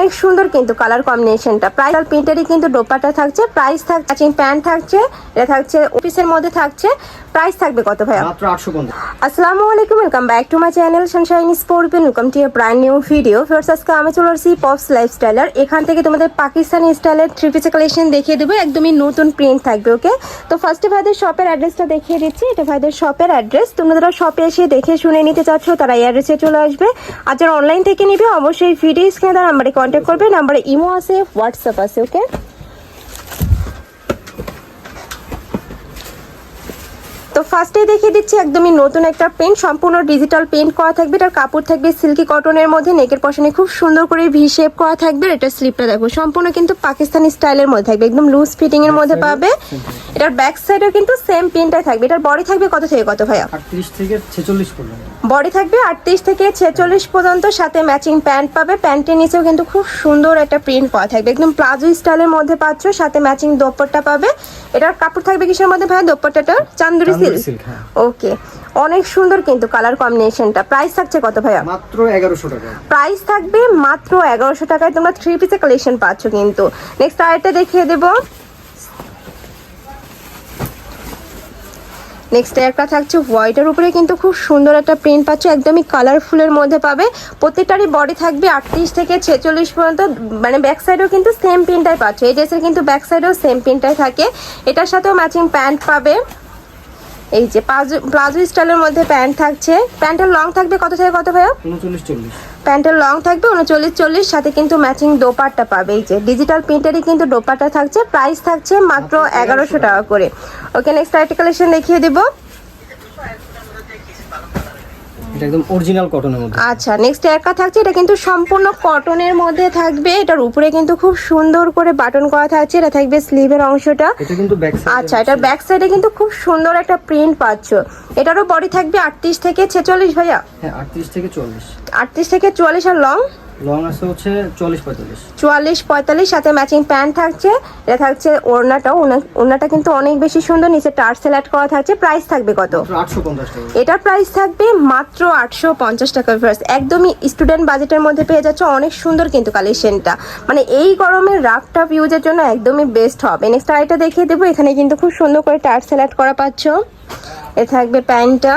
অনেক সুন্দর কিন্তু কালার কম্বিনেশনটা প্রাইস আর প্রিন্টারই কিন্তু দোপাট্টা থাকছে প্রাইস থাকছে ম্যাচিং প্যান্ট থাকছে এটা থাকছে অফিসের মধ্যে থাকছে প্রাইস থাকবে কত ভাই মাত্র আটশো পঞ্চাশ। আসসালামু আলাইকুম welcome back to my channel sunshine sport welcome to a brand new video first আজকে আমি চলে আসছি পপস লাইফস্টাইলার এখান থেকে তোমাদের পাকিস্তানি স্টাইলের থ্রি পিসের কালেকশন দেখিয়ে দেবো একদমই নতুন প্রিন্ট থাকবে ওকে তো ফার্স্টে ভাইদের শপের অ্যাড্রেসটা দেখিয়ে দিচ্ছি। এটা ভাইদের শপের অ্যাড্রেস তোমরা যারা শপে এসে দেখে শুনে নিতে চাচ্ছ তারা এই অ্যাড্রেসে চলে আসবে। আর যারা অনলাইন থেকে নিবে অবশ্যই ভিডিও স্ক্রিনে তার নাম্বারে কন্ট্যাক্ট করবে নাম্বারে ইমো আছে হোয়াটসঅ্যাপ আছে ওকে তো ফার্স্টে দেখিয়ে দিচ্ছি একদমই নতুন একটা প্রিন্ট সম্পূর্ণ ডিজিটাল পেন্ট করা থাকবে। এটার কাপড় থাকবে সিল্কি কটনের মধ্যে নেকের পশনে খুব সুন্দর করে ভি শেপ করা থাকবে এটার স্লিপটা দেখো সম্পূর্ণ কিন্তু পাকিস্তানি স্টাইলের মধ্যে থাকবে একদম লুজ ফিটিং এর মধ্যে পাবে। এটার ব্যাক সাইডেও কিন্তু সেম প্রিন্টটাই থাকবে। এটার বডি থাকবে কত থেকে কত ভাইয়া? আটত্রিশ থেকে ছেচল্লিশ পর্যন্ত। বডি থাকবে আটত্রিশ থেকে ছেচল্লিশ পর্যন্ত সাথে ম্যাচিং প্যান্ট পাবে। প্যান্টের নিচেও কিন্তু খুব সুন্দর একটা প্রিন্ট পাওয়া থাকবে। একদম প্লাজো স্টাইলের মধ্যে পাচ্ছ সাথে ম্যাচিং দোপাট্টা পাবে। এটার কাপড় থাকবে কিসের মধ্যে ভাইয়া? দোপাট্টাটা চান্দুরি চান্দুরি সিল্ক হ্যাঁ। ওকে অনেক সুন্দর কিন্তু কালার কম্বিনেশনটা প্রাইস থাকছে কত ভাইয়া? মাত্র এগারোশো টাকা। প্রাইস থাকবে মাত্র এগারোশো টাকায় তোমরা থ্রি পিসের কালেকশন পাচ্ছ কিন্তু। নেক্সট আরেকটা দেখিয়ে দেবো। নেক্সট একটা থাকছে হোয়াইটের উপরে, কিন্তু খুব সুন্দর একটা প্রিন্ট পাচ্ছ, একদমই কালারফুলের মধ্যে পাবে। প্রত্যেকটারই বডি থাকবে আটত্রিশ থেকে ছেচল্লিশ পর্যন্ত মানে ব্যাক সাইডেও কিন্তু সেম প্রিন্টটাই পাচ্ছ, এই ড্রেসের কিন্তু ব্যাক সাইডেও সেম প্রিন্টটাই থাকে। এটার সাথেও ম্যাচিং প্যান্ট পাবে। এই যে প্লাজো প্লাজো স্টাইলের মধ্যে প্যান্ট থাকছে। প্যান্টের লং থাকবে কত থেকে কত ভাইয়া? উনচল্লিশ, চল্লিশ। প্যান্টের লং থাকবে উনচল্লিশ চল্লিশ সাথে কিন্তু ম্যাচিং দোপাট্টা পাবে। এই যে ডিজিটাল প্রিন্টারই কিন্তু দোপাট্টা থাকছে প্রাইস থাকছে মাত্র এগারোশো টাকা করে। ওকে নেক্সট আর্টিকালেশন কালেকশন দেখিয়ে দেবো। এটা একদম অরিজিনাল কটনের মধ্যে। আচ্ছা নেক্সট একা থাকছে এটা কিন্তু সম্পূর্ণ কটনের মধ্যে থাকবে। এটার উপরে কিন্তু খুব সুন্দর করে বাটন করা থাকছে এটা থাকবে স্লিভের অংশটা। এটা কিন্তু ব্যাক আচ্ছা এটার ব্যাক সাইডে কিন্তু খুব সুন্দর একটা প্রিন্ট পাচ্ছ। এটারও বডি থাকবে আটত্রিশ থেকে ছেচল্লিশ ভাইয়া? হ্যাঁ আটত্রিশ থেকে চল্লিশ। আটত্রিশ থেকে চুয়াল্লিশ আর লং লং আছে হচ্ছে সাথে ম্যাচিং প্যান্ট থাকছে। এটা থাকছে ওড়নাটাও। ওড়না- ওড়নাটা কিন্তু অনেক বেশি সুন্দর। নিচে টার্সেল অ্যাড করা থাকছে। প্রাইস থাকবে কত? টাকা। প্রাইস থাকবে মাত্র টাকা ফার্স্ট একদমই স্টুডেন্ট বাজেটের মধ্যে পেয়ে যাচ্ছে অনেক সুন্দর কিন্তু কালেকশনটা মানে এই গরমের রাফ টাফ ইউজের জন্য একদমই বেস্ট হবে। নেক্সট আরেকটা দেখিয়ে দেবো। এখানে কিন্তু খুব সুন্দর করে টার্সেল অ্যাড করা পাচ্ছ। এ থাকবে প্যান্টটা।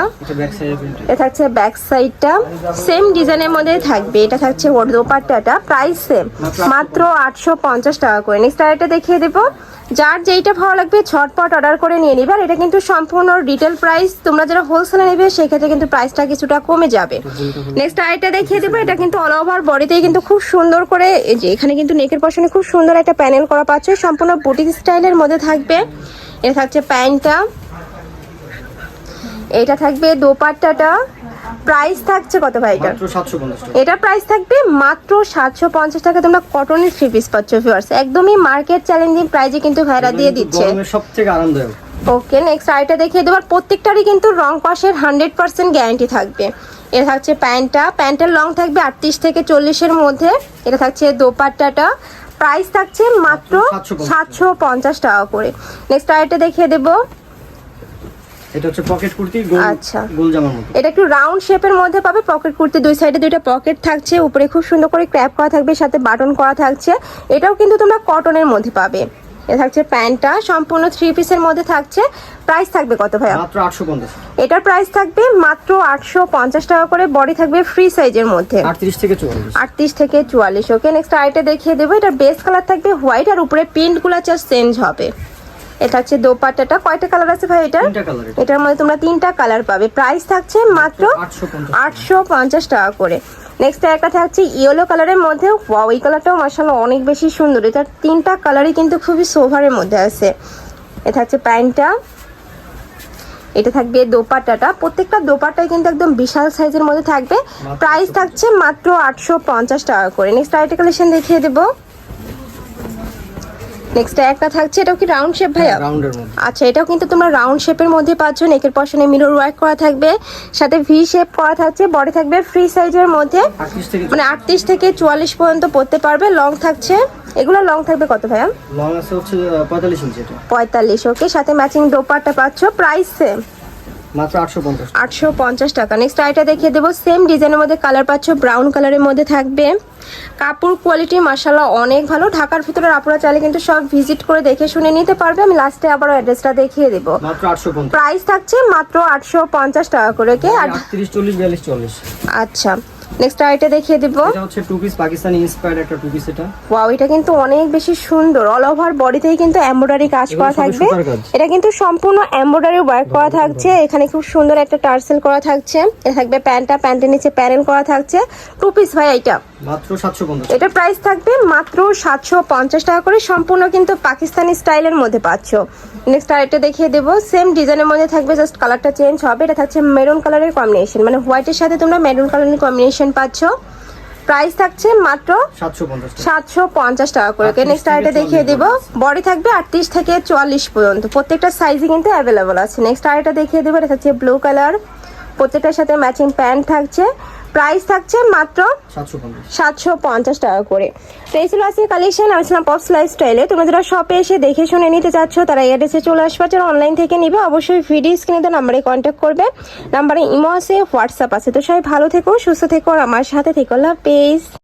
এটা থাকছে ব্যাক সাইডটা সেম ডিজাইনের মধ্যে থাকবে। এটা থাকছে দোপাট্টাটা প্রাইস সেম মাত্র আটশো পঞ্চাশ টাকা করে। নেক্সট আরেকটা দেখিয়ে দেবো। যার যেইটা ভালো লাগবে ছটপট অর্ডার করে নিয়ে নিবে। আর এটা কিন্তু সম্পূর্ণ রিটেল প্রাইস তোমরা যারা হোলসেলে নেবে সেক্ষেত্রে কিন্তু প্রাইসটা কিছুটা কমে যাবে। নেক্সট আরেকটা দেখিয়ে দেবো। এটা কিন্তু অল ওভার বডিতেই কিন্তু খুব সুন্দর করে এই যে এখানে কিন্তু নেকের পশনে খুব সুন্দর একটা প্যানেল করা পাচ্ছে। সম্পূর্ণ বুটিক স্টাইলের মধ্যে থাকবে। এটা থাকছে প্যান্টটা। এটা থাকবে দোপাট্টাটা। প্রাইস থাকছে কত ভাই এটা এটা প্রাইস থাকবে মাত্র সাতশো পঞ্চাশ টাকা। তোমরা কটনের থ্রি পিস পাচ্ছ ভিউয়ার্স একদমই মার্কেট চ্যালেঞ্জিং প্রাইজে কিন্তু ভাইরা দিয়ে দিচ্ছে। গরমের সব আরামদায়ক। ওকে নেক্সট আইটা দেখিয়ে দেবার প্রত্যেকটারই কিন্তু রং পাশের হান্ড্রেড পার্সেন্ট গ্যারান্টি থাকবে। এটা থাকছে প্যান্টটা। প্যান্টের লং থাকবে আটত্রিশ থেকে চল্লিশের মধ্যে। এটা থাকছে দোপাট্টাটা। প্রাইস থাকছে মাত্র সাতশো পঞ্চাশ টাকা। করে। নেক্সট আইটা দেখিয়ে দেবো। এটা হচ্ছে পকেট কুর্তি গোল আচ্ছা। গোল জামার মতো। এটা একটু রাউন্ড শেপের মধ্যে পাবে পকেট কুর্তি দুই সাইডে দুইটা পকেট থাকছে উপরে খুব সুন্দর করে ক্র্যাপ করা থাকবে সাথে বাটন করা থাকছে। এটাও কিন্তু তোমরা কটনের মধ্যে পাবে। এটা থাকছে প্যান্টটা সম্পূর্ণ থ্রি পিসের মধ্যে থাকছে। প্রাইস থাকবে কত ভাইয়া? মাত্র আটশো পঞ্চাশ এটার প্রাইস থাকবে মাত্র আটশো পঞ্চাশ টাকা করে বডি থাকবে ফ্রি সাইজের মধ্যে। আটত্রিশ থেকে চুয়াল্লিশ। আটত্রিশ থেকে চুয়াল্লিশ ওকে নেক্সট আইটা দেখিয়ে দেবো এটার বেস কালার থাকবে হোয়াইট আর উপরে প্রিন্টগুলো জাস্ট চেঞ্জ হবে। এটা হচ্ছে দোপাট্টাটা। কয়টা কালার আছে ভাই এটা। এটার মধ্যে তোমরা তিনটা কালার পাবে। প্রাইস থাকছে মাত্র আটশো পঞ্চাশ টাকা। করে। নেক্সট একটা থাকছে ইয়েলো কালারের মধ্যে। ওয়াও এই কালারটাও মাসাল্লাহ অনেক বেশি সুন্দর। এটার তিনটা কালারই কিন্তু খুবই সোভারের মধ্যে আছে। এটা হচ্ছে প্যান্টটা। এটা থাকবে দোপাট্টাটা। প্রত্যেকটা দোপাট্টাই কিন্তু একদম বিশাল সাইজের মধ্যে থাকবে। প্রাইস থাকছে মাত্র আটশো পঞ্চাশ টাকা করে। নেক্সট আরেকটা কালেকশন দেখিয়ে দেবো। নেক্সট একটা থাকছে এটাও কি রাউন্ড শেপ ভাইয়া? রাউন্ডের মধ্যে। আচ্ছা এটাও কিন্তু তোমরা রাউন্ড শেপের মধ্যে পাচ্ছ নেকের পশনে মিরর ওয়ার্ক করা থাকবে সাথে ভি শেপ করা থাকছে বডি থাকবে ফ্রি সাইজের মধ্যে। মানে আটত্রিশ থেকে চুয়াল্লিশ পর্যন্ত পড়তে পারবে লং থাকছে। এগুলো লং থাকবে কত ভাইয়া? লং আছে হচ্ছে পঁয়তাল্লিশ ইঞ্চি পঁয়তাল্লিশ ওকে সাথে ম্যাচিং দোপাট্টা পাচ্ছ প্রাইস সেম মাত্র আটশো পঞ্চাশ আটশো পঞ্চাশ টাকা। নেক্সট আইটা দেখিয়ে দেবো। সেম ডিজাইনের মধ্যে কালার পাচ্ছ ব্রাউন কালারের মধ্যে থাকবে। কাপড় কোয়ালিটি মাসাল্লাহ অনেক ভালো। ঢাকার ভিতরে আপুরা চাইলে কিন্তু সব ভিজিট করে দেখে শুনে নিতে পারবে। আমি লাস্টে আবার অ্যাড্রেসটা দেখিয়ে দেবো। মাত্র প্রাইস থাকছে মাত্র আটশো পঞ্চাশ টাকা করে কে আর আটত্রিশ চল্লিশ বিয়াল্লিশ চল্লিশ। আচ্ছা। নেক্সট আইটা দেখিয়ে দিব। এটা হচ্ছে টু পিস পাকিস্তানি ইন্সপায়ার্ড একটা টু পিস এটা। ওয়াও এটা কিন্তু অনেক বেশি সুন্দর। অল ওভার বডিতেই কিন্তু এমব্রয়ডারি কাজ করা থাকবে। এটা কিন্তু সম্পূর্ণ এমব্রয়ডারি ওয়ার্ক করা থাকছে। এখানে খুব সুন্দর একটা টার্সেল করা থাকছে। এটা থাকবে প্যান্টটা প্যান্টের নিচে প্যানেল করা থাকছে। টু পিস ভাই এটা মাত্র পঞ্চাশ প্রাইস থাকবে মাত্র সাতশো পঞ্চাশ টাকা করে সম্পূর্ণ কিন্তু পাকিস্তানি স্টাইলের মধ্যে পাচ্ছ। নেক্সট আরেকটা দেখিয়ে দেবো সেম ডিজাইনের মধ্যে থাকবে জাস্ট কালারটা চেঞ্জ হবে। এটা থাকছে মেরুন কালারের কম্বিনেশন মানে হোয়াইটের সাথে তোমরা মেরুন কালারের কম্বিনেশন পাচ্ছ। প্রাইস থাকছে মাত্র সাতশো পঞ্চাশ টাকা। করে। নেক্সট আরেকটা দেখিয়ে 44 দিব বডি থাকবে আটত্রিশ থেকে চুয়াল্লিশ পর্যন্ত। প্রত্যেকটা সাইজই কিন্তু অ্যাভেলেবল আছে। নেক্সট আরেকটা দেখিয়ে দেবো এটা থাকছে ব্লু কালার প্রত্যেকটার সাথে ম্যাচিং প্যান্ট থাকছে। প্রাইস থাকছে মাত্র সাতশো পঞ্চাশ। টাকা করে। তো এই ছিল আজকে কালেকশন আমি ছিলাম পপস লাইফস্টাইলে তোমরা যারা শপে এসে দেখে শুনে নিতে চাচ্ছ তারা এড্রেসে চলে আসবে যারা অনলাইন থেকে নিবে অবশ্যই ভিডিও স্ক্রিনে তো নাম্বারে কন্ট্যাক্ট করবে। নাম্বারে ইমো আছে হোয়াটসঅ্যাপ আছে। তো সবাই ভালো থেকো সুস্থ থেকো আর আমার সাথে থেকো। লাভ পেজ